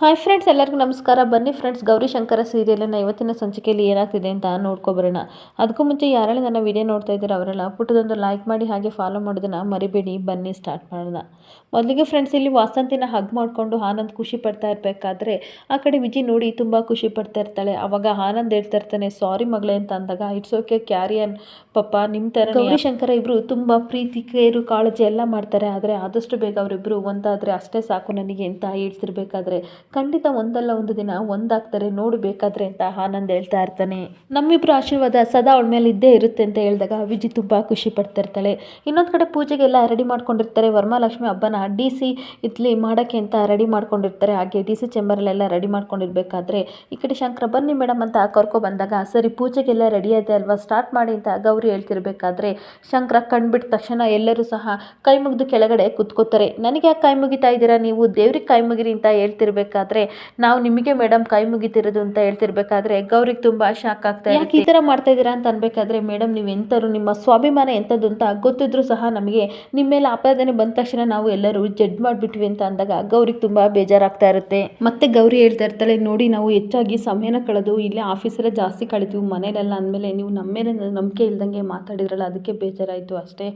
Hi friends ಎಲ್ಲರಿಗೂ ನಮಸ್ಕಾರ. ಬನ್ನಿ ಫ್ರೆಂಡ್ಸ್ ಗೌರಿಶಂಕರ ಶಂಕರ ಸೀರಿಯಲಿನ ಇವತ್ತಿನ ಸಂಚಿಕೆಯಲ್ಲಿ ಏನಾಗ್ತಿದೆ ಅಂತ ನೋಡ್ಕೊಬರೋಣ. ಅದಕ್ಕೂ ಮುಂಚೆ ಯಾರೇ ನನ್ನ ವಿಡಿಯೋ ನೋಡ್ತಾ ಇದ್ದಾರೆ ಅವರೆಲ್ಲ ಪುಟ್ಟದೊಂದು ಲೈಕ್ ಮಾಡಿ ಹಾಗೆ ಫಾಲೋ ಮಾಡೋದನ್ನ ಮರಿಬೇಡಿ. ಬನ್ನಿ ಸ್ಟಾರ್ಟ್ ಮಾಡೋಣ. ಮೊದಲಿಗೆ ಫ್ರೆಂಡ್ಸ್ ಇಲ್ಲಿ ವಾಸಂತಿನ ಹಗ್ ಮಾಡಿಕೊಂಡು ಆನಂದ್ ಖುಷಿ ಪಡ್ತಾ ಇರಬೇಕಾದ್ರೆ ಆ ಕಡೆ ವಿಜಿ ನೋಡಿ ತುಂಬ ಖುಷಿ ಪಡ್ತಾ ಇರ್ತಾಳೆ. ಅವಾಗ ಆನಂದ್ ಹೇಳ್ತಾ ಇರ್ತಾನೆ ಸಾರಿ ಮಗಳೇ ಅಂತ ಅಂದಾಗ ಇಟ್ಸ್ ಓಕೆ ಕ್ಯಾರಿಯನ್ ಪಪ್ಪ. ನಿಮ್ಮ ಥರ ಗೌರಿಶಂಕರ ಇಬ್ಬರು ತುಂಬ ಪ್ರೀತಿ ಕೇರು ಕಾಳಜಿ ಎಲ್ಲ ಮಾಡ್ತಾರೆ. ಆದರೆ ಆದಷ್ಟು ಬೇಗ ಅವರಿಬ್ಬರು ಒಂದಾದರೆ ಅಷ್ಟೇ ಸಾಕು ನನಗೆ ಅಂತ ಹೇಳ್ತಿರ್ಬೇಕಾದ್ರೆ ಖಂಡಿತ ಒಂದಲ್ಲ ಒಂದು ದಿನ ಒಂದಾಗ್ತಾರೆ, ನೋಡಬೇಕಾದ್ರೆ ಅಂತ ಆನಂದ್ ಹೇಳ್ತಾ ಇರ್ತಾನೆ. ನಮ್ಮಿಬ್ರು ಆಶೀರ್ವಾದ ಸದಾ ಅವಳ ಮೇಲೆ ಇದ್ದೇ ಇರುತ್ತೆ ಅಂತ ಹೇಳಿದಾಗ ವಿಜಿ ತುಂಬ ಖುಷಿ ಪಡ್ತಾ ಇರ್ತಾಳೆ. ಇನ್ನೊಂದು ಕಡೆ ಪೂಜೆಗೆಲ್ಲ ರೆಡಿ ಮಾಡ್ಕೊಂಡಿರ್ತಾರೆ. ವರಮಹಾಲಕ್ಷ್ಮಿ ಹಬ್ಬನ ಡಿ ಸಿ ಇತ್ಲಿ ಮಾಡೋಕ್ಕೆ ಅಂತ ರೆಡಿ ಮಾಡ್ಕೊಂಡಿರ್ತಾರೆ. ಹಾಗೆ ಡಿ ಸಿ ಚೇಂಬರಲ್ಲೆಲ್ಲ ರೆಡಿ ಮಾಡ್ಕೊಂಡಿರ್ಬೇಕಾದ್ರೆ ಈ ಕಡೆ ಶಂಕರ ಬನ್ನಿ ಮೇಡಮ್ ಅಂತ ಕರ್ಕೊ ಬಂದಾಗ, ಸರಿ ಪೂಜೆಗೆಲ್ಲ ರೆಡಿ ಇದೆ ಅಲ್ವಾ, ಸ್ಟಾರ್ಟ್ ಮಾಡಿ ಅಂತ ಗೌರಿ ಹೇಳ್ತಿರ್ಬೇಕಾದ್ರೆ ಶಂಕರ ಕಣ್ಬಿಟ್ಟ ತಕ್ಷಣ ಎಲ್ಲರೂ ಸಹ ಕೈ ಮುಗಿದು ಕೆಳಗಡೆ ಕುತ್ಕೋತಾರೆ. ನನಗೆ ಯಾಕೆ ಕೈ ಮುಗಿತಾ ಇದ್ದೀರಾ ನೀವು? ದೇವ್ರಿಗೆ ಕೈ ಮುಗಿರಿ ಅಂತ ಹೇಳ್ತಿರ್ಬೇಕಾದ್ರೆ ನಾವು ನಿಮಗೆ ಮೇಡಮ್ ಕೈ ಮುಗಿತಿರೋದು ಅಂತ ಹೇಳ್ತಿರ್ಬೇಕಾದ್ರೆ ಗೌರಿಗೆ ತುಂಬ ಶಾಕ್ ಆಗ್ತಾ ಯಾಕೆ ಈ ಥರ ಮಾಡ್ತಾ ಇದ್ದೀರಾ ಅಂತ ಅನ್ಬೇಕಾದ್ರೆ ಮೇಡಮ್ ನೀವು ಎಂಥರು ನಿಮ್ಮ ಸ್ವಾಭಿಮಾನ ಎಂಥದ್ದು ಅಂತ ಗೊತ್ತಿದ್ರು ಸಹ ನಮಗೆ ನಿಮ್ಮ ಮೇಲೆ ಆಪಾದನೆ ಬಂದ ತಕ್ಷಣ ನಾವು ಎಲ್ಲರೂ ಜಡ್ ಮಾಡಿಬಿಟ್ವಿ ಅಂತ ಅಂದಾಗ ಗೌರಿಗೆ ತುಂಬ ಬೇಜಾರಾಗ್ತಾ ಇರುತ್ತೆ. ಮತ್ತೆ ಗೌರಿ ಹೇಳ್ತಾ ಇರ್ತಾಳೆ ನೋಡಿ ನಾವು ಹೆಚ್ಚಾಗಿ ಸಮಯನ ಕಳೆದು ಇಲ್ಲಿ ಆಫೀಸಲ್ಲೇ ಜಾಸ್ತಿ ಕಳಿತೀವಿ ಮನೇಲೆಲ್ಲ ಅಂದಮೇಲೆ ನೀವು ನಮ್ಮ ಮೇಲೆ ನಂಬಿಕೆ ಇಲ್ದಂಗೆ ಮಾತಾಡಿದ್ರಲ್ಲ ಅದಕ್ಕೆ ಬೇಜಾರಾಯಿತು ಅಷ್ಟೇ.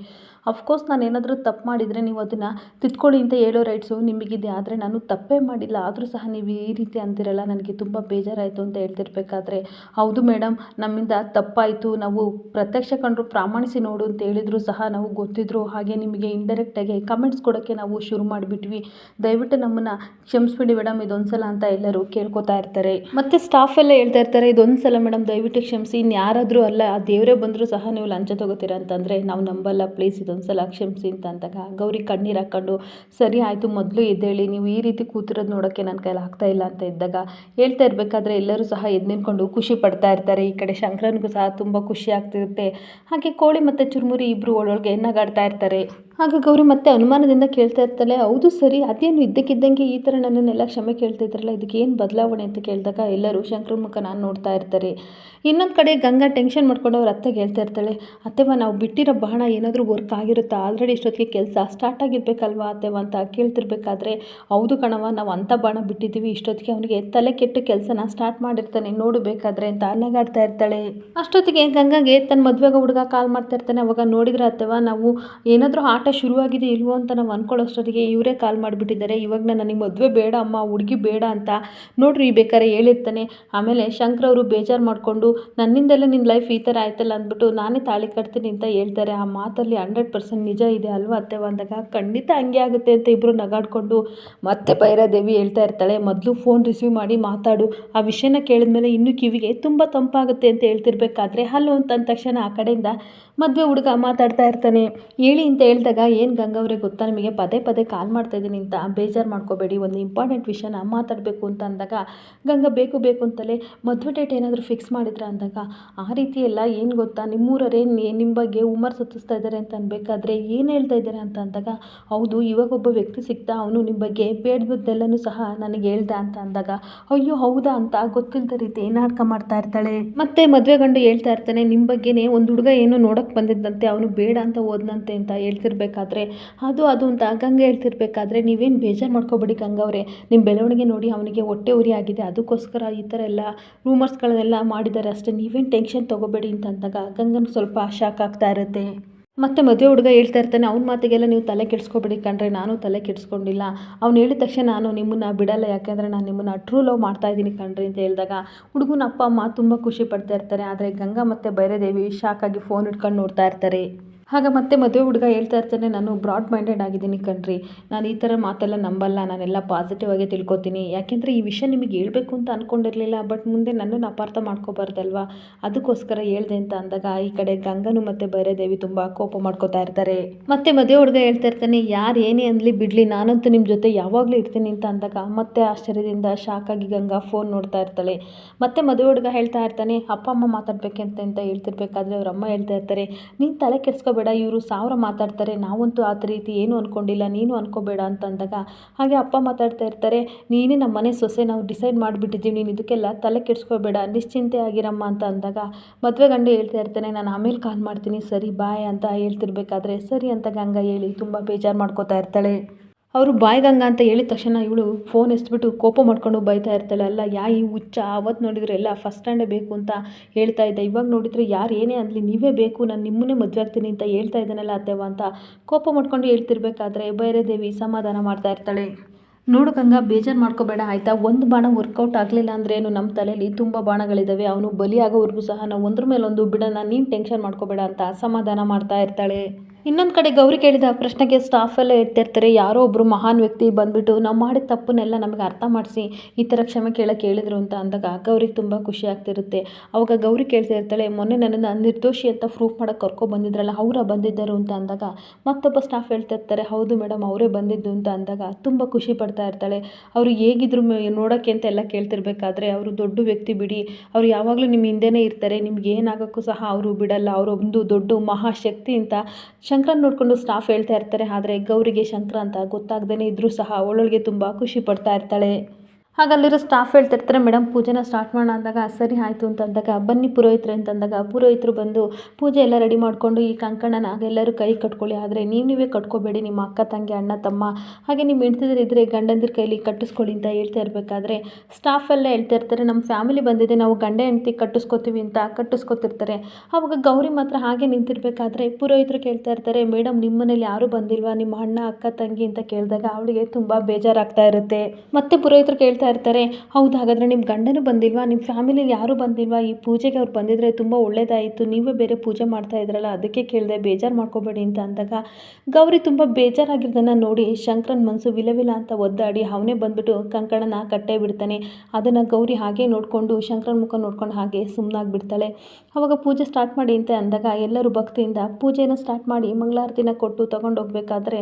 ಅಫ್ಕೋರ್ಸ್ ನಾನು ಏನಾದರೂ ತಪ್ಪು ಮಾಡಿದರೆ ನೀವು ಅದನ್ನು ತಿದ್ಕೊಳ್ಳಿ ಅಂತ ಹೇಳೋ ರೈಟ್ಸು ನಿಮಗಿದೆ ಆದರೆ ನಾನು ತಪ್ಪೇ ಮಾಡಿಲ್ಲ ಆದರೂ ಸಹ ನೀವು ಈ ರೀತಿ ಅಂತಿರಲ್ಲ, ನನಗೆ ತುಂಬ ಬೇಜಾರಾಯಿತು ಅಂತ ಹೇಳ್ತಿರ್ಬೇಕಾದ್ರೆ, ಹೌದು ಮೇಡಮ್ ನಮ್ಮಿಂದ ತಪ್ಪಾಯಿತು. ನಾವು ಪ್ರತ್ಯಕ್ಷ ಕಂಡರು ಪ್ರಾಮಾಣಿಸಿ ನೋಡು ಅಂತ ಹೇಳಿದ್ರು ಸಹ ನಾವು ಗೊತ್ತಿದ್ರು. ಹಾಗೆ ನಿಮಗೆ ಇಂಡೈರೆಕ್ಟಾಗಿ ಕಮೆಂಟ್ಸ್ ಕೊಡೋಕ್ಕೆ ನಾವು ಶುರು ಮಾಡಿಬಿಟ್ವಿ. ದಯವಿಟ್ಟು ನಮ್ಮನ್ನು ಕ್ಷಮಿಸ್ಬಿಡಿ ಮೇಡಮ್ ಇದೊಂದ್ಸಲ ಅಂತ ಎಲ್ಲರೂ ಕೇಳ್ಕೊತಾ ಇರ್ತಾರೆ. ಮತ್ತು ಸ್ಟಾಫ್ ಎಲ್ಲ ಹೇಳ್ತಾ ಇರ್ತಾರೆ, ಇದೊಂದ್ಸಲ ಮೇಡಮ್ ದಯವಿಟ್ಟು ಕ್ಷಮಿಸಿ. ಇನ್ಯಾರಾದರೂ ಅಲ್ಲ, ಆ ದೇವರೇ ಬಂದರೂ ಸಹ ನೀವು ಲಂಚ ತಗೋತೀರಾ ಅಂತಂದರೆ, ನಾವು ನಂಬಲ್ಲ ಪ್ಲೀಸ್ ಇದೊಂದ್ಸಲ ಕ್ಷಮಿಸಿ ಅಂತ ಅಂದಾಗ ಗೌರಿ ಕಣ್ಣೀರು ಹಾಕ್ಕೊಂಡು ಸರಿ ಆಯಿತು, ಮೊದಲು ಎದ್ದೇಳಿ, ನೀವು ಈ ರೀತಿ ಕೂತಿರೋದು ನೋಡೋಕ್ಕೆ ನನ್ನ ಕೈಲಿ ಆಗ್ತಾ ಇಲ್ಲ ಅಂತ ಇದ್ದಾಗ ಹೇಳ್ತಾ ಇರಬೇಕಾದ್ರೆ ಎಲ್ಲರೂ ಸಹ ಎದ್ದು ನಿಂತ್ಕೊಂಡು ಖುಷಿ ಪಡ್ತಾ ಇರ್ತಾರೆ. ಈ ಕಡೆ ಶಂಕರನಿಗೂ ಸಹ ತುಂಬ ಖುಷಿ ಆಗ್ತಿರುತ್ತೆ. ಹಾಗೆ ಕೋಳಿ ಮತ್ತು ಚುರುಮುರಿ ಇಬ್ಬರು ಒಳೊಳಗೆ ನಗಾಡ್ತಾ ಇರ್ತಾರೆ. ಆಗ ಗೌರಿ ಮತ್ತೆ ಅನುಮಾನದಿಂದ ಕೇಳ್ತಾ ಇರ್ತಾಳೆ, ಹೌದು ಸರಿ, ಅದೇನು ಇದ್ದಕ್ಕಿದ್ದಂಗೆ ಈ ಥರ ನನ್ನನ್ನೆಲ್ಲ ಕ್ಷಮೆ ಕೇಳ್ತಾ ಇದ್ರಲ್ಲ, ಇದಕ್ಕೆ ಏನು ಬದಲಾವಣೆ ಅಂತ ಕೇಳಿದಾಗ ಎಲ್ಲರೂ ಶಂಕರ ಮುಖ ನಾನು ನೋಡ್ತಾ ಇರ್ತಾರೆ. ಇನ್ನೊಂದು ಕಡೆ ಗಂಗಾ ಟೆನ್ಷನ್ ಮಾಡ್ಕೊಂಡು ಅವ್ರ ಅತ್ತೆಗೆ ಹೇಳ್ತಾ ಇರ್ತಾಳೆ ಅತ್ತೆವ ನಾವು ಬಿಟ್ಟಿರೋ ಬಾಣ ಏನಾದರೂ ವರ್ಕ್ ಆಗಿರುತ್ತಾ? ಆಲ್ರೆಡಿ ಇಷ್ಟೊತ್ತಿಗೆ ಕೆಲಸ ಸ್ಟಾರ್ಟ್ ಆಗಿರಬೇಕಲ್ವಾ ಅತ್ತೆವ ಅಂತ ಕೇಳ್ತಿರ್ಬೇಕಾದ್ರೆ, ಹೌದು ಕಣವ ನಾವು ಅಂಥ ಬಾಣ ಬಿಟ್ಟಿದ್ದೀವಿ. ಇಷ್ಟೊತ್ತಿಗೆ ಅವನಿಗೆ ತಲೆ ಕೆಟ್ಟು ಕೆಲಸನ ಸ್ಟಾರ್ಟ್ ಮಾಡಿರ್ತಾನೆ, ನೋಡಬೇಕಾದ್ರೆ ಅಂತ ನಗಾಡ್ತಾ ಇರ್ತಾಳೆ. ಅಷ್ಟೊತ್ತಿಗೆ ಗಂಗಾಗೆ ತನ್ನ ಮದುವೆಗೆ ಹುಡುಗ ಕಾಲ್ ಮಾಡ್ತಾ ಇರ್ತಾನೆ. ಅವಾಗ ನೋಡಿದ್ರೆ ಅಥವಾ ನಾವು ಏನಾದರೂ ಆಟ ಶುರುವಾಗಿದೆ ಇಲ್ವೋ ಅಂತ ನಾವು ಅಂದ್ಕೊಳ್ಳೋಷ್ಟೊತ್ತಿಗೆ ಇವರೇ ಕಾಲ್ ಮಾಡಿಬಿಟ್ಟಿದ್ದಾರೆ. ಇವಾಗ ನಾನು ನನಗೆ ಮದುವೆ ಬೇಡ ಅಮ್ಮ, ಹುಡುಗಿ ಬೇಡ ಅಂತ ನೋಡ್ರಿ ಬೇಕಾದ್ರೆ ಹೇಳಿರ್ತಾನೆ. ಆಮೇಲೆ ಶಂಕರ್ ಅವರು ಬೇಜಾರು ಮಾಡಿಕೊಂಡು, ನನ್ನಿಂದಲೇ ನಿನ್ನ ಲೈಫ್ ಈ ಥರ ಆಯ್ತಲ್ಲ ಅಂದ್ಬಿಟ್ಟು ನಾನೇ ತಾಳಿ ಕಟ್ತೀನಿ ಅಂತ ಹೇಳ್ತಾರೆ. ಆ ಮಾತಲ್ಲಿ ಹಂಡ್ರೆಡ್ ಪರ್ಸೆಂಟ್ ನಿಜ ಇದೆ ಅಲ್ವಾ ಅತ್ತೆ? ಅಂದಾಗ ಖಂಡಿತ ಹಂಗೆ ಆಗುತ್ತೆ ಅಂತ ಇಬ್ಬರು ನಗಾಡ್ಕೊಂಡು ಮತ್ತೆ ಭೈರಾದೇವಿ ಹೇಳ್ತಾ ಇರ್ತಾಳೆ ಮೊದಲು ಫೋನ್ ರಿಸೀವ್ ಮಾಡಿ ಮಾತಾಡು. ಆ ವಿಷಯನ ಕೇಳಿದ್ಮೇಲೆ ಇನ್ನೂ ಕಿವಿಗೆ ತುಂಬ ತಂಪಾಗುತ್ತೆ ಅಂತ ಹೇಳ್ತಿರ್ಬೇಕಾದ್ರೆ, ಹಲೋ ಅಂತ ಅಂದ ತಕ್ಷಣ ಆ ಕಡೆಯಿಂದ ಮದುವೆ ಹುಡುಗ ಮಾತಾಡ್ತಾ ಇರ್ತಾನೆ. ಹೇಳಿ ಅಂತ ಹೇಳಿದಾಗ, ಏನು ಗಂಗವ್ರೆ ಗೊತ್ತಾ ನಿಮಗೆ? ಪದೇ ಪದೇ ಕಾಲ್ ಮಾಡ್ತಾ ಇದ್ದೀನಿ ಅಂತ ಬೇಜಾರು ಮಾಡ್ಕೋಬೇಡಿ. ಒಂದು ಇಂಪಾರ್ಟೆಂಟ್ ವಿಷಯನ ಮಾತಾಡಬೇಕು ಅಂತ ಅಂದಾಗ, ಗಂಗಾ ಬೇಕು ಬೇಕು ಅಂತಲೇ ಮದುವೆ ಡೇಟ್ ಏನಾದರೂ ಫಿಕ್ಸ್ ಮಾಡಿದ್ರ ಅಂದಾಗ, ಆ ರೀತಿ ಎಲ್ಲ ಏನು ಗೊತ್ತಾ? ನಿಮ್ಮೂರರೇ ನಿಮ್ಮ ಬಗ್ಗೆ ಉಮರ್ ಸುತ್ತಿಸ್ತಾ ಇದ್ದಾರೆ ಅಂತ ಅನ್ಬೇಕಾದ್ರೆ ಏನು ಹೇಳ್ತಾ ಇದ್ದಾರೆ ಅಂತ ಅಂದಾಗ, ಹೌದು, ಇವಾಗ ಒಬ್ಬ ವ್ಯಕ್ತಿ ಸಿಗ್ತಾ ಅವನು ನಿಮ್ಮ ಬಗ್ಗೆ ಬೇಡದೆಲ್ಲನೂ ಸಹ ನನಗೆ ಹೇಳ್ದ ಅಂತ ಅಂದಾಗ, ಅಯ್ಯೋ, ಹೌದಾ ಅಂತ ಗೊತ್ತಿಲ್ಲದ ರೀತಿ ನಾಟಕ ಮಾಡ್ತಾ ಇರ್ತಾಳೆ? ಮತ್ತೆ ಮದುವೆ ಗಂಡು ಹೇಳ್ತಾ ಇರ್ತಾನೆ ನಿಮ್ಮ ಬಗ್ಗೆನೇ ಒಂದು ಹುಡುಗ ಏನೋ ನೋಡೋಕೆ ಬಂದಿದ್ದಂತೆ ಅವನು ಬೇಡ ಅಂತ ಓದ್ನಂತೆ ಅಂತ ಹೇಳ್ತಿರ್ಬೇಕಾದ್ರೆ. ಅದು ಅದು ಅಂತ ಗಂಗೆ ಹೇಳ್ತಿರ್ಬೇಕಾದ್ರೆ ನೀವೇನು ಬೇಜಾರು ಮಾಡ್ಕೋಬೇಡಿ ಗಂಗವ್ರೆ ನಿಮ್ಮ ಬೆಳವಣಿಗೆ ನೋಡಿ ಅವನಿಗೆ ಹೊಟ್ಟೆ ಉರಿ ಆಗಿದೆ. ಅದಕ್ಕೋಸ್ಕರ ಈ ಥರ ಎಲ್ಲ ರೂಮರ್ಸ್ಗಳನ್ನೆಲ್ಲ ಮಾಡಿದ್ದಾರೆ ಅಷ್ಟೇ. ನೀವೇನು ಟೆನ್ಷನ್ ತೊಗೋಬೇಡಿ ಅಂತ ಅಂದಾಗ ಗಂಗನ ಸ್ವಲ್ಪ ಶಾಕ್ ಆಗ್ತಾ ಇರುತ್ತೆ. ಮತ್ತು ಮದುವೆ ಹುಡುಗ ಹೇಳ್ತಾ ಇರ್ತಾನೆ, ಅವ್ನ ಮಾತಿಗೆಲ್ಲ ನೀವು ತಲೆ ಕೆಡಿಸ್ಕೊಬೇಡಿ ಕಂಡ್ರೆ ನಾನು ತಲೆ ಕೆಡಿಸ್ಕೊಂಡಿಲ್ಲ. ಅವ್ನು ಹೇಳಿದ ತಕ್ಷಣ ನಾನು ನಿಮ್ಮನ್ನು ಬಿಡಲ್ಲ, ಯಾಕೆಂದರೆ ನಾನು ನಿಮ್ಮನ್ನು ಟ್ರೂ ಲವ್ ಮಾಡ್ತಾ ಇದ್ದೀನಿ ಕಣ್ರಿ, ಅಂತ ಹೇಳಿದಾಗ ಹುಡುಗನ ಅಪ್ಪ ಅಮ್ಮ ತುಂಬ ಖುಷಿ ಪಡ್ತಾ ಇರ್ತಾರೆ. ಆದರೆ ಗಂಗಾ ಮತ್ತು ಭೈರದೇವಿ ಶಾಕಾಗಿ ಫೋನ್ ಇಟ್ಕೊಂಡು ನೋಡ್ತಾ ಇರ್ತಾರೆ. ಆಗ ಮತ್ತೆ ಮದುವೆ ಹುಡುಗ ಹೇಳ್ತಾ ಇರ್ತಾನೆ, ನಾನು ಬ್ರಾಡ್ ಮೈಂಡೆಡ್ ಆಗಿದ್ದೀನಿ ಕಣ್ರಿ. ನಾನು ಈ ಥರ ಮಾತೆಲ್ಲ ನಂಬಲ್ಲ. ನಾನೆಲ್ಲ ಪಾಸಿಟಿವ್ ಆಗಿ ತಿಳ್ಕೊತೀನಿ. ಯಾಕೆಂದರೆ ಈ ವಿಷಯ ನಿಮಗೆ ಹೇಳಬೇಕು ಅಂತ ಅಂದ್ಕೊಂಡಿರಲಿಲ್ಲ ಬಟ್ ಮುಂದೆ ನನ್ನನ್ನು ಅಪಾರ್ಥ ಮಾಡ್ಕೋಬಾರ್ದಲ್ವಾ? ಅದಕ್ಕೋಸ್ಕರ ಹೇಳ್ದೆ ಅಂತ ಅಂದಾಗ ಈ ಕಡೆ ಗಂಗನು ಮತ್ತು ಭೈರದೇವಿ ತುಂಬ ಕೋಪ ಮಾಡ್ಕೋತಾ ಇರ್ತಾರೆ. ಮತ್ತೆ ಮದುವೆ ಹುಡುಗ ಹೇಳ್ತಾ ಇರ್ತಾನೆ, ಯಾರು ಏನೇ ಅಂದಲಿ ಬಿಡಲಿ, ನಾನಂತೂ ನಿಮ್ಮ ಜೊತೆ ಯಾವಾಗಲೂ ಇರ್ತೀನಿ ಅಂತ ಅಂದಾಗ ಮತ್ತೆ ಆಶ್ಚರ್ಯದಿಂದ ಶಾಕಾಗಿ ಗಂಗಾ ಫೋನ್ ನೋಡ್ತಾ ಇರ್ತಾಳೆ. ಮತ್ತೆ ಮದುವೆ ಹುಡುಗ ಹೇಳ್ತಾ ಇರ್ತಾನೆ, ಅಪ್ಪ, ಅಮ್ಮ ಮಾತಾಡ್ಬೇಕಂತ ಅಂತ ಹೇಳ್ತಿರ್ಬೇಕಾದ್ರೆ ಅವ್ರ ಅಮ್ಮ ಹೇಳ್ತಾ ಇರ್ತಾರೆ, ನೀನು ತಲೆ ಕೆಡ್ಸ್ಕೊ ಬೇಡ, ಇವರು ಸಾವಿರ ಮಾತಾಡ್ತಾರೆ, ನಾವಂತೂ ಆ ರೀತಿ ಏನು ಅಂದ್ಕೊಂಡಿಲ್ಲ ನೀನು ಅನ್ಕೋಬೇಡ ಅಂತ ಅಂದಾಗ ಹಾಗೆ ಅಪ್ಪ ಮಾತಾಡ್ತಾ ಇರ್ತಾರೆ, ನೀನೇ ನಮ್ಮ ಮನೆ ಸೊಸೆ, ನಾವು ಡಿಸೈಡ್ ಮಾಡಿಬಿಟ್ಟಿದ್ದೀವಿ, ನೀನು ಇದಕ್ಕೆಲ್ಲ ತಲೆ ಕೆಡಿಸ್ಕೋಬೇಡ, ನಿಶ್ಚಿಂತೆ ಆಗಿರಮ್ಮ ಅಂತ ಅಂದಾಗ ಮದುವೆ ಗಂಡು ಹೇಳ್ತಾ ಇರ್ತಾನೆ, ನಾನು ಆಮೇಲೆ ಕಾಲ್ ಮಾಡ್ತೀನಿ, ಸರಿ ಬಾಯ್ ಅಂತ ಹೇಳ್ತಿರ್ಬೇಕಾದ್ರೆ, ಸರಿ ಅಂತ ಗಂಗಾ ಹೇಳಿ ತುಂಬ ಬೇಜಾರು ಮಾಡ್ಕೋತಾ ಇರ್ತಾಳೆ. ಅವರು ಬಾಯ್ಗಂಗ ಅಂತ ಹೇಳಿದ ತಕ್ಷಣ ಇವಳು ಫೋನ್ ಎಸ್ಬಿಟ್ಟು ಕೋಪ ಮಾಡ್ಕೊಂಡು ಬೈತಾ ಇರ್ತಾಳೆ. ಅಲ್ಲ, ಯಾ ಈ ಹುಚ್ಚ? ಅವತ್ತು ನೋಡಿದರೆ ಎಲ್ಲ ಫಸ್ಟ್ ಸ್ಟ್ಯಾಂಡೇ ಬೇಕು ಅಂತ ಹೇಳ್ತಾ ಇದ್ದ. ಇವಾಗ ನೋಡಿದರೆ ಯಾರು ಏನೇ ಅನ್ನಲಿ ನೀವೇ ಬೇಕು. ನಾನು ನಿಮ್ಮನ್ನೇ ಮದುವೆ ಆಗ್ತೀನಿ ಅಂತ ಹೇಳ್ತಾ ಇದ್ದಾನಲ್ಲ ಅತ್ತೆವ ಅಂತ ಕೋಪ ಮಾಡ್ಕೊಂಡು ಹೇಳ್ತಿರ್ಬೇಕಾದ್ರೆ ಭೈರದೇವಿ ಸಮಾಧಾನ ಮಾಡ್ತಾ ಇರ್ತಾಳೆ. ನೋಡು ಗಂಗಾ, ಬೇಜಾರು ಮಾಡ್ಕೋಬೇಡ, ಆಯಿತಾ? ಒಂದು ಬಾಣ ವರ್ಕೌಟ್ ಆಗಲಿಲ್ಲ ಅಂದ್ರೇನು ನಮ್ಮ ತಲೆಯಲ್ಲಿ ತುಂಬ ಬಾಣಗಳಿದ್ದಾವೆ ಅವನು ಬಲಿಯಾಗೋವರೆಗೂ ಸಹ ನಾವು ಒಂದ್ರ ಮೇಲೊಂದು ಬಿಡೋಣ, ನೀನು ಟೆನ್ಷನ್ ಮಾಡ್ಕೋಬೇಡ ಅಂತ ಸಮಾಧಾನ ಮಾಡ್ತಾ ಇರ್ತಾಳೆ. ಇನ್ನೊಂದು ಕಡೆ ಗೌರಿ ಕೇಳಿದ ಪ್ರಶ್ನೆಗೆ ಸ್ಟಾಫ್ ಎಲ್ಲ ಇರ್ತಿರ್ತಾರೆ ಯಾರೋ ಒಬ್ಬರು ಮಹಾನ್ ವ್ಯಕ್ತಿ ಬಂದುಬಿಟ್ಟು, ನಾವು ಮಾಡಿದ ತಪ್ಪನ್ನೆಲ್ಲ ನಮಗೆ ಅರ್ಥ ಮಾಡಿಸಿ, ಈ ಥರ ಕ್ಷಮೆ ಕೇಳಕ್ಕೆ ಹೇಳಿದರು ಅಂತ ಅಂದಾಗ ಗೌರಿಗೆ ತುಂಬ ಖುಷಿ ಆಗ್ತಿರುತ್ತೆ. ಅವಾಗ ಗೌರಿ ಕೇಳ್ತಾ ಇರ್ತಾಳೆ, ಮೊನ್ನೆ ನನ್ನನ್ನು ನಿರ್ದೋಷಿ ಅಂತ ಪ್ರೂಫ್ ಮಾಡೋಕ್ಕೆ ಕರ್ಕೊ ಬಂದಿದ್ರಲ್ಲ, ಅವರ ಬಂದಿದ್ದರು ಅಂತ ಅಂದಾಗ ಮತ್ತೊಬ್ಬ ಸ್ಟಾಫ್ ಹೇಳ್ತಾ ಇರ್ತಾರೆ, ಹೌದು ಮೇಡಮ್ ಅವರೇ ಬಂದಿದ್ದು ಅಂತ ಅಂದಾಗ ತುಂಬ ಖುಷಿ ಪಡ್ತಾ ಇರ್ತಾಳೆ. ಅವರು ಹೇಗಿದ್ರು ನೋಡೋಕ್ಕೆ ಅಂತ ಎಲ್ಲ ಕೇಳ್ತಿರ್ಬೇಕಾದ್ರೆ, ಅವರು ದೊಡ್ಡ ವ್ಯಕ್ತಿ ಬಿಡಿ, ಅವ್ರು ಯಾವಾಗಲೂ ನಿಮ್ಮ ಹಿಂದೆನೇ ಇರ್ತಾರೆ, ನಿಮ್ಗೆ ಏನಾಗೋಕ್ಕೂ ಸಹ ಅವರು ಬಿಡಲ್ಲ, ಅವರೊಂದು ದೊಡ್ಡ ಮಹಾಶಕ್ತಿ ಅಂತ ಶಂಕರನ್ ನೋಡಿಕೊಂಡು ಸ್ಟಾಫ್ ಹೇಳ್ತಾ ಇರ್ತಾರೆ, ಆದರೆ ಗೌರಿಗೆ ಶಂಕರ ಅಂತ ಗೊತ್ತಾಗ್ದೇ ಇದ್ದರೂ ಸಹ ಅವಳೊಳಗೆ ತುಂಬ ಖುಷಿ ಪಡ್ತಾ ಇರ್ತಾಳೆ. ಆಗ ಅಲ್ಲಿರೋ ಸ್ಟಾಫ್ ಹೇಳ್ತಿರ್ತಾರೆ ಮೇಡಮ್ ಪೂಜೆನ ಸ್ಟಾರ್ಟ್ ಮಾಡೋಣ ಅಂದಾಗ ಸರಿ ಆಯಿತು ಅಂತಂದಾಗ ಬನ್ನಿ ಪುರೋಹಿತರು ಅಂತಂದಾಗ ಪುರೋಹಿತರು ಬಂದು ಪೂಜೆ ಎಲ್ಲ ರೆಡಿ ಮಾಡಿಕೊಂಡು, ಈ ಕಂಕಣನ ಎಲ್ಲರೂ ಕೈ ಕಟ್ಕೊಳ್ಳಿ, ಆದರೆ ನೀವು ನೀವೇ ಕಟ್ಕೋಬೇಡಿ, ನಿಮ್ಮ ಅಕ್ಕ ತಂಗಿ, ಅಣ್ಣ, ತಮ್ಮ, ಹಾಗೆ ನಿಮ್ಮ ಹೆಂಡ್ತಿದ್ರು ಇದ್ದರೆ ಗಂಡಂದಿರ ಕೈಲಿ ಕಟ್ಟಿಸ್ಕೊಳ್ಳಿ ಅಂತ ಹೇಳ್ತಾ ಇರಬೇಕಾದ್ರೆ ಸ್ಟಾಫ್ ಎಲ್ಲ ಹೇಳ್ತಾ ಇರ್ತಾರೆ ನಮ್ಮ ಫ್ಯಾಮಿಲಿ ಬಂದಿದೆ, ನಾವು ಗಂಡ ಹೆಂಡ್ತಿ ಕಟ್ಟಿಸ್ಕೊತೀವಿ ಅಂತ ಕಟ್ಟಿಸ್ಕೊತಿರ್ತಾರೆ. ಅವಾಗ ಗೌರಿ ಮಾತ್ರ ಹಾಗೆ ನಿಂತಿರ್ಬೇಕಾದ್ರೆ ಪುರೋಹಿತರು ಕೇಳ್ತಾ ಇರ್ತಾರೆ ಮೇಡಮ್ ನಿಮ್ಮ ಮನೇಲಿ ಯಾರೂ ಬಂದಿಲ್ವಾ? ನಿಮ್ಮ ಅಣ್ಣ, ಅಕ್ಕ, ತಂಗಿ ಅಂತ ಕೇಳಿದಾಗ ಅವಳಿಗೆ ತುಂಬ ಬೇಜಾರಾಗ್ತಾ ಇರುತ್ತೆ. ಮತ್ತೆ ಪುರೋಹಿತರು ಕೇಳ್ತಾ ಇರ್ತಾರೆ. ಹೌದು, ಹಾಗಾದರೆ ನಿಮ್ಮ ಗಂಡನೂ ಬಂದಿಲ್ವಾ? ನಿಮ್ಮ ಫ್ಯಾಮಿಲಿ ಯಾರೂ ಬಂದಿಲ್ವಾ? ಈ ಪೂಜೆಗೆ ಅವ್ರು ಬಂದಿದ್ರೆ ತುಂಬ ಒಳ್ಳೇದಾಯಿತು. ನೀವೇ ಬೇರೆ ಪೂಜೆ ಮಾಡ್ತಾ ಇದ್ರಲ್ಲ, ಅದಕ್ಕೆ ಕೇಳಿದೆ ಬೇಜಾರು ಮಾಡ್ಕೋಬೇಡಿ ಅಂತ ಅಂದಾಗ, ಗೌರಿ ತುಂಬ ಬೇಜಾರಾಗಿರೋದನ್ನು ನೋಡಿ ಶಂಕರನ್ ಮನಸ್ಸು ವಿಲವಿಲ ಅಂತ ಒದ್ದಾಡಿ ಅವನೇ ಬಂದ್ಬಿಟ್ಟು ಕಂಕಣನ ಕಟ್ಟೆ ಬಿಡ್ತಾನೆ. ಅದನ್ನು ಗೌರಿ ಹಾಗೆ ನೋಡಿಕೊಂಡು ಶಂಕರನ್ ಮುಖ ನೋಡ್ಕೊಂಡು ಹಾಗೆ ಸುಮ್ಮನಾಗ್ಬಿಡ್ತಾಳೆ ಅವಾಗ ಪೂಜೆ ಸ್ಟಾರ್ಟ್ ಮಾಡಿ ಅಂತ ಅಂದಾಗ ಎಲ್ಲರೂ ಭಕ್ತಿಯಿಂದ ಪೂಜೆನ ಸ್ಟಾರ್ಟ್ ಮಾಡಿ ಮಂಗಳಾರತಿನ ಕೊಟ್ಟು ತೊಗೊಂಡು ಹೋಗ್ಬೇಕಾದ್ರೆ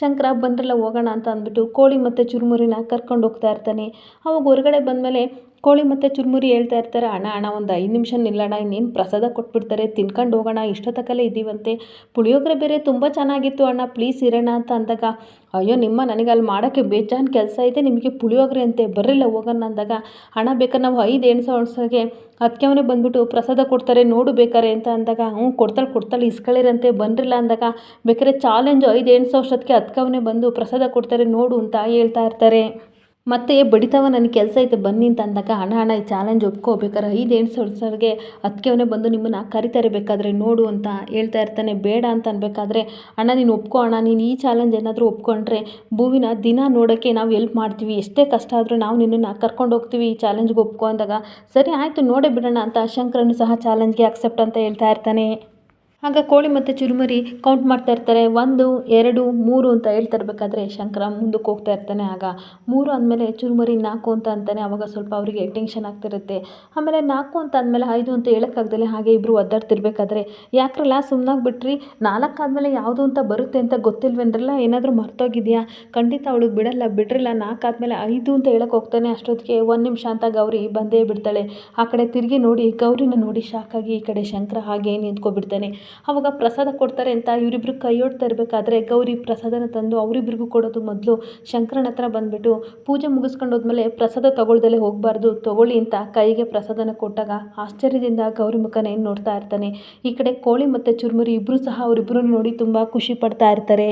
ಶಂಕರ ಬಂದ್ರಲ್ಲ ಹೋಗೋಣ ಅಂತ ಅಂದ್ಬಿಟ್ಟು ಕೋಳಿ ಮತ್ತು ಚುರುಮುರಿನ ಕರ್ಕೊಂಡು ಹೋಗ್ತಾ ಇರ್ತಾನೆ. ಅವಾಗ ಹೊರಗಡೆ ಬಂದಮೇಲೆ ಕೋಳಿ ಮತ್ತು ಚುರುಮುರಿ ಹೇಳ್ತಾ ಇರ್ತಾರೆ, ಅಣ್ಣ ಅಣ್ಣ, ಒಂದು ಐದು ನಿಮಿಷ ನಿಲ್ಲೋಣ ಇನ್ನೇನು ಪ್ರಸಾದ ಕೊಟ್ಬಿಡ್ತಾರೆ, ತಿನ್ಕೊಂಡು ಹೋಗೋಣ ಇಷ್ಟೊತ್ತಕ್ಕಲ್ಲೇ ಇದ್ದೀವಂತೆ ಪುಳಿಯೋಗರೆ ಬೇರೆ ತುಂಬ ಚೆನ್ನಾಗಿತ್ತು ಅಣ್ಣ, ಪ್ಲೀಸ್ ಇರೋಣ ಅಂತ ಅಂದಾಗ, ಅಯ್ಯೋ, ನಿಮ್ಮ ನನಗೆ ಅಲ್ಲಿ ಮಾಡೋಕ್ಕೆ ಬೇಜಾನ್ ಕೆಲಸ ಐತೆ, ನಿಮಗೆ ಪುಳಿಯೋಗರೆ ಅಂತೆ ಬರಲಿಲ್ಲ ಹೋಗೋಣ, ಅಂದಾಗ ಹಣ ಬೇಕಾದ್ರೆ ನಾವು ಐದು ಎಣ್ಸೋ ಅಣ್ಸೋಗೆ ಅದಕ್ಕೆ ಬಂದ್ಬಿಟ್ಟು ಪ್ರಸಾದ ಕೊಡ್ತಾರೆ, ನೋಡು ಬೇಕಾರೆ, ಅಂತ ಅಂದಾಗ, ಹ್ಞೂ, ಕೊಡ್ತಾಳೆ ಕೊಡ್ತಾಳೆ ಇಸ್ಕೊಳ್ಳಿರಂತೆ ಬಂದ್ರಿಲ್ಲ ಅಂದಾಗ ಬೇಕಾದ್ರೆ ಚಾಲೆಂಜು ಐದು ಎಣ್ಸೋ ಅಷ್ಟೊತ್ತಿಗೆ ಅದಕ್ಕೆ ಬಂದು ಪ್ರಸಾದ ಕೊಡ್ತಾರೆ, ನೋಡು, ಅಂತ ಹೇಳ್ತಾ ಇರ್ತಾರೆ. ಮತ್ತೆ ಬಡಿತಾವ ನನ್ನ ಕೆಲಸ ಐತೆ, ಬನ್ನಿ ಅಂತ ಅಂದಾಗ ಹಣ ಹಣ ಈ ಚಾಲೆಂಜ್ ಒಪ್ಕೋಬೇಕಾದ್ರೆ ಐದು ಎಂಟು ಸಾವಿರಗೆ ಅದಕ್ಕೆ ಬಂದು ನಿಮ್ಮನ್ನು ಕರಿತಾರೆ ಬೇಕಾದರೆ ನೋಡು ಅಂತ ಹೇಳ್ತಾ ಇರ್ತಾನೆ. ಬೇಡ ಅಂತ ಅನ್ಬೇಕಾದ್ರೆ, ಅಣ್ಣ, ನೀನು ಒಪ್ಕೋ, ಅಣ್ಣ, ನೀನು ಈ ಚಾಲೆಂಜ್ ಏನಾದರೂ ಒಪ್ಕೊಂಡ್ರೆ ಭೂವಿನ ದಿನ ನೋಡೋಕ್ಕೆ ನಾವು ಎಲ್ಪ್ ಮಾಡ್ತೀವಿ. ಎಷ್ಟೇ ಕಷ್ಟ ಆದರೂ ನಾವು ನಿನ್ನನ್ನು ಕರ್ಕೊಂಡು ಹೋಗ್ತೀವಿ, ಈ ಚಾಲೆಂಜ್ಗೆ ಒಪ್ಕೊ ಅಂದಾಗ, ಸರಿ, ಆಯಿತು, ನೋಡೇ ಬಿಡೋಣ ಅಂತ ಶಂಕರನು ಸಹ ಚಾಲೆಂಜ್ಗೆ ಅಕ್ಸೆಪ್ಟ್ ಅಂತ ಹೇಳ್ತಾ ಇರ್ತಾನೆ. ಆಗ ಕೋಳಿ ಮತ್ತು ಚುರುಮುರಿ ಕೌಂಟ್ ಮಾಡ್ತಾ ಇರ್ತಾರೆ. ಒಂದು, ಎರಡು, ಮೂರು ಅಂತ ಹೇಳ್ತಾ ಇರಬೇಕಾದ್ರೆ ಶಂಕರ ಮುಂದಕ್ಕೆ ಹೋಗ್ತಾ ಇರ್ತಾನೆ. ಆಗ ಮೂರು ಅಂದಮೇಲೆ ಚುರುಮುರಿ ನಾಲ್ಕು ಅಂತ ಅಂತಾನೆ ಆವಾಗ ಸ್ವಲ್ಪ ಅವರಿಗೆ ಟೆನ್ಷನ್ ಆಗ್ತಿರುತ್ತೆ ಆಮೇಲೆ ನಾಲ್ಕು ಅಂತ ಅಂದಮೇಲೆ ಐದು ಅಂತ ಹೇಳೋಕ್ಕಾಗ್ದಲೆ ಹಾಗೆ ಇಬ್ಬರು ಒದ್ದಾಡ್ತಿರ್ಬೇಕಾದ್ರೆ, ಯಾಕ್ರಲ್ಲ ಸುಮ್ಮನಾಗಿ ಬಿಟ್ರಿ ನಾಲ್ಕು ಆದಮೇಲೆ ಯಾವುದು ಅಂತ ಬರುತ್ತೆ ಅಂತ ಗೊತ್ತಿಲ್ವೇನ್ರಲ್ಲ? ಏನಾದರೂ ಮರ್ತೋಗಿದೆಯಾ? ಖಂಡಿತ ಅವಳು ಬಿಡಲ್ಲ, ಬಿಡ್ರಿಲ್ಲ. ನಾಲ್ಕು ಆದಮೇಲೆ ಐದು ಅಂತ ಹೇಳಕ್ಕೆ ಹೋಗ್ತಾನೆ. ಅಷ್ಟೊತ್ತಿಗೆ ಒಂದು ನಿಮಿಷ ಅಂತ ಗೌರಿ ಬಂದೇ ಬಿಡ್ತಾಳೆ. ಆ ಕಡೆ ತಿರುಗಿ ನೋಡಿ, ಗೌರಿನ ನೋಡಿ ಶಾಕಾಗಿ ಈ ಕಡೆ ಶಂಕರ ಹಾಗೆ ನಿಂತ್ಕೊಬಿಡ್ತಾನೆ. ಆವಾಗ ಪ್ರಸಾದ ಕೊಡ್ತಾರೆ ಅಂತ ಇವರಿಬ್ರು ಕೈಯೊಡ್ತಾ ಇರಬೇಕಾದ್ರೆ ಗೌರಿ ಪ್ರಸಾದನ ತಂದು ಅವರಿಬ್ರಿಗೂ ಕೊಡೋದು ಮೊದಲು ಶಂಕರನ ಹತ್ರ ಬಂದುಬಿಟ್ಟು ಪೂಜೆ ಮುಗಿಸ್ಕೊಂಡು ಹೋದ್ಮೇಲೆ ಪ್ರಸಾದ ತೊಗೊಳ್ದಲ್ಲೇ ಹೋಗಬಾರ್ದು, ತಗೊಳ್ಳಿ ಅಂತ ಕೈಗೆ ಪ್ರಸಾದನ ಕೊಟ್ಟಾಗ ಆಶ್ಚರ್ಯದಿಂದ ಗೌರಿ ಮುಖನ ನೋಡ್ತಾ ಇರ್ತಾನೆ. ಈ ಕಡೆ ಕೋಳಿ ಮತ್ತು ಚುರುಮುರಿ ಇಬ್ಬರು ಸಹ ಅವರಿಬ್ಬರು ನೋಡಿ ತುಂಬ ಖುಷಿ ಪಡ್ತಾ ಇರ್ತಾರೆ.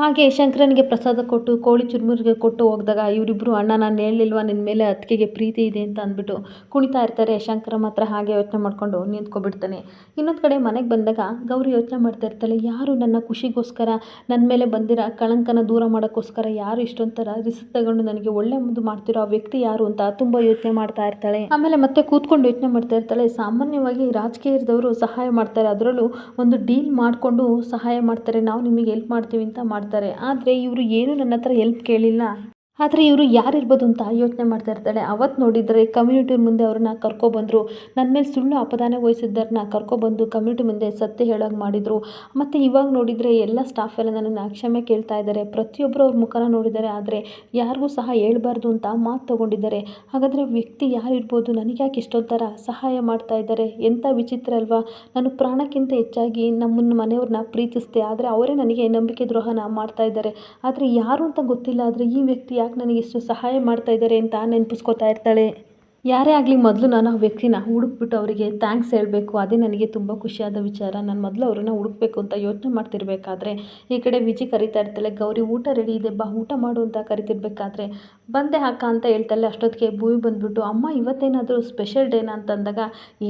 ಹಾಗೆ ಶಂಕರನಿಗೆ ಪ್ರಸಾದ ಕೊಟ್ಟು, ಕೋಳಿ ಚುರುಮುರಿಗೆ ಕೊಟ್ಟು ಹೋಗಿದಾಗ ಇವರಿಬ್ಬರು ಅಣ್ಣ ನಾನು ಹೇಳಲಿಲ್ವಾ ನಿನ್ನ ಮೇಲೆ ಅತ್ತಿಗೆಗೆ ಪ್ರೀತಿ ಇದೆ ಅಂತ ಅಂದ್ಬಿಟ್ಟು ಕುಣಿತಾ ಇರ್ತಾರೆ. ಶಂಕರ ಮಾತ್ರ ಹಾಗೆ ಯೋಚನೆ ಮಾಡಿಕೊಂಡು ನಿಂತ್ಕೊಬಿಡ್ತಾನೆ. ಇನ್ನೊಂದು ಕಡೆ ಮನೆಗೆ ಬಂದಾಗ ಗೌರಿ ಯೋಚನೆ ಮಾಡ್ತಾ ಇರ್ತಾಳೆ, ಯಾರು ನನ್ನ ಖುಷಿಗೋಸ್ಕರ ನನ್ನ ಮೇಲೆ ಬಂದಿರೋ ಕಳಂಕನ ದೂರ ಮಾಡೋಕ್ಕೋಸ್ಕರ ಯಾರು ಇಷ್ಟೊಂಥರ ರಿಸ್ಕ್ ತಗೊಂಡು ನನಗೆ ಒಳ್ಳೆ ಮುಂದೆ ಮಾಡ್ತಿರೋ ಆ ವ್ಯಕ್ತಿ ಯಾರು ಅಂತ ತುಂಬ ಯೋಚನೆ ಮಾಡ್ತಾ ಇರ್ತಾಳೆ. ಆಮೇಲೆ ಮತ್ತೆ ಕೂತ್ಕೊಂಡು ಯೋಚನೆ ಮಾಡ್ತಾ ಇರ್ತಾಳೆ, ಸಾಮಾನ್ಯವಾಗಿ ರಾಜಕೀಯದವರು ಸಹಾಯ ಮಾಡ್ತಾರೆ. ಅದರಲ್ಲೂ ಒಂದು ಡೀಲ್ ಮಾಡಿಕೊಂಡು ಸಹಾಯ ಮಾಡ್ತಾರೆ. ನಾವು ನಿಮಗೆ ಹೆಲ್ಪ್ ಮಾಡ್ತೀವಿ ಅಂತ ಮಾಡ್ತಾರೆ. ಆದರೆ ಇವರು ಏನೂ ನನ್ನ ಹತ್ರ ಹೆಲ್ಪ್ ಕೇಳಿಲ್ಲ. ಆದರೆ ಇವರು ಯಾರಿರ್ಬೋದು ಅಂತ ಯೋಚನೆ ಮಾಡ್ತಾ ಇರ್ತಾಳೆ. ಅವತ್ತು ನೋಡಿದರೆ ಕಮ್ಯುನಿಟಿ ಮುಂದೆ ಅವ್ರನ್ನ ಕರ್ಕೊಬಂದರು ನನ್ನ ಮೇಲೆ ಸುಳ್ಳು ಅಪದಾನ ವಹಿಸಿದ್ದವ್ರನ್ನ ಕರ್ಕೊಬಂದು ಕಮ್ಯುನಿಟಿ ಮುಂದೆ ಸತ್ಯ ಹೇಳೋಂಗೆ ಮಾಡಿದರು. ಮತ್ತು ಇವಾಗ ನೋಡಿದರೆ ಎಲ್ಲ ಸ್ಟಾಫ್ ಎಲ್ಲ ನನ್ನನ್ನು ಕ್ಷಮೆ ಕೇಳ್ತಾ ಇದ್ದಾರೆ ಪ್ರತಿಯೊಬ್ಬರು ಅವ್ರ ಮುಖನ ನೋಡಿದ್ದಾರೆ ಆದರೆ ಯಾರಿಗೂ ಸಹ ಹೇಳ್ಬಾರ್ದು ಅಂತ ಮಾತು ತೊಗೊಂಡಿದ್ದಾರೆ ಹಾಗಾದರೆ ವ್ಯಕ್ತಿ ಯಾರಿರ್ಬೋದು? ನನಗೆ ಯಾಕೆ ಇಷ್ಟೊಂಥರ ಸಹಾಯ ಮಾಡ್ತಾ ಇದ್ದಾರೆ ಎಂಥ ವಿಚಿತ್ರ ಅಲ್ವಾ? ನಾನು ಪ್ರಾಣಕ್ಕಿಂತ ಹೆಚ್ಚಾಗಿ ನಮ್ಮನ್ನು ಮನೆಯವ್ರನ್ನ ಪ್ರೀತಿಸ್ದೆ. ಆದರೆ ಅವರೇ ನನಗೆ ನಂಬಿಕೆ ದ್ರೋಹನ ಮಾಡ್ತಾ ಇದ್ದಾರೆ ಆದರೆ ಯಾರು ಅಂತ ಗೊತ್ತಿಲ್ಲ. ಆದರೆ ಈ ವ್ಯಕ್ತಿ ಯಾಕೆ ನನಗೆ ಇಷ್ಟು ಸಹಾಯ ಮಾಡ್ತಾ ಇದ್ದಾರೆ ಅಂತ ನೆನಪಿಸ್ಕೋತಾ ಇರ್ತಾಳೆ. ಯಾರೇ ಆಗಲಿ ಮೊದಲು ನಾನು ಆ ವ್ಯಕ್ತಿನ ಹುಡುಕ್ಬಿಟ್ಟು ಅವರಿಗೆ ಥ್ಯಾಂಕ್ಸ್ ಹೇಳಬೇಕು, ಅದೇ ನನಗೆ ತುಂಬ ಖುಷಿಯಾದ ವಿಚಾರ. ನಾನು ಮೊದಲು ಅವ್ರನ್ನ ಹುಡುಕ್ಬೇಕು ಅಂತ ಯೋಚನೆ ಮಾಡ್ತಿರ್ಬೇಕಾದ್ರೆ, ಈ ಕಡೆ ವಿಜಿ ಕರಿತಾ ಇರ್ತಾಳೆ, ಗೌರಿ ಊಟ ರೆಡಿ ಇದೆ, ಬಾ ಊಟ ಮಾಡು ಅಂತ ಕರಿತಿರ್ಬೇಕಾದ್ರೆ, ಬಂದೆ ಅಕ್ಕ ಅಂತ ಹೇಳ್ತಾಳೆ. ಅಷ್ಟೊತ್ತಿಗೆ ಭೂಮಿ ಬಂದುಬಿಟ್ಟು, ಅಮ್ಮ, ಇವತ್ತೇನಾದರೂ ಸ್ಪೆಷಲ್ ಡೇನಾ ಅಂತಂದಾಗ,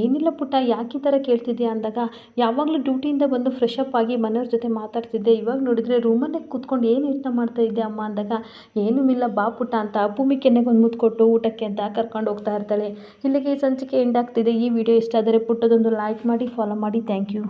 ಏನಿಲ್ಲ ಪುಟ್ಟ, ಯಾಕೆ ಈ ಥರ ಕೇಳ್ತಿದ್ಯಾ? ಅಂದಾಗ, ಯಾವಾಗಲೂ ಡ್ಯೂಟಿಯಿಂದ ಬಂದು ಫ್ರೆಶ್ ಅಪ್ ಆಗಿ ಮನೆಯವ್ರ ಜೊತೆ ಮಾತಾಡ್ತಿದ್ದೆ. ಇವಾಗ ನೋಡಿದರೆ ರೂಮಲ್ಲೇ ಕೂತ್ಕೊಂಡು ಏನು ಯೋಚನೆ ಮಾಡ್ತಾ ಇದ್ದೆ ಅಮ್ಮ? ಅಂದಾಗ, ಏನೂ ಇಲ್ಲ, ಬಾ ಪುಟ್ಟ ಅಂತ ಭೂಮಿ ಕೆನ್ನೆಗೆ ಒಂದು ಮುತ್ತು ಕೊಟ್ಟು ಊಟಕ್ಕೆ ಅಂತ ಕರ್ಕೊಂಡು ಹೋಗ್ತಾ ಇರ್ತಾಳೆ ಇಲ್ಲಿಗೆ ಸಂಚಿಕೆ ಎಂಡ್ ಆಗ್ತಿದೆ. ಈ ವಿಡಿಯೋ ಇಷ್ಟ ಆದರೆ ಪುಟ್ಟದೊಂದು ಲೈಕ್ ಮಾಡಿ ಫಾಲೋ ಮಾಡಿ. Thank you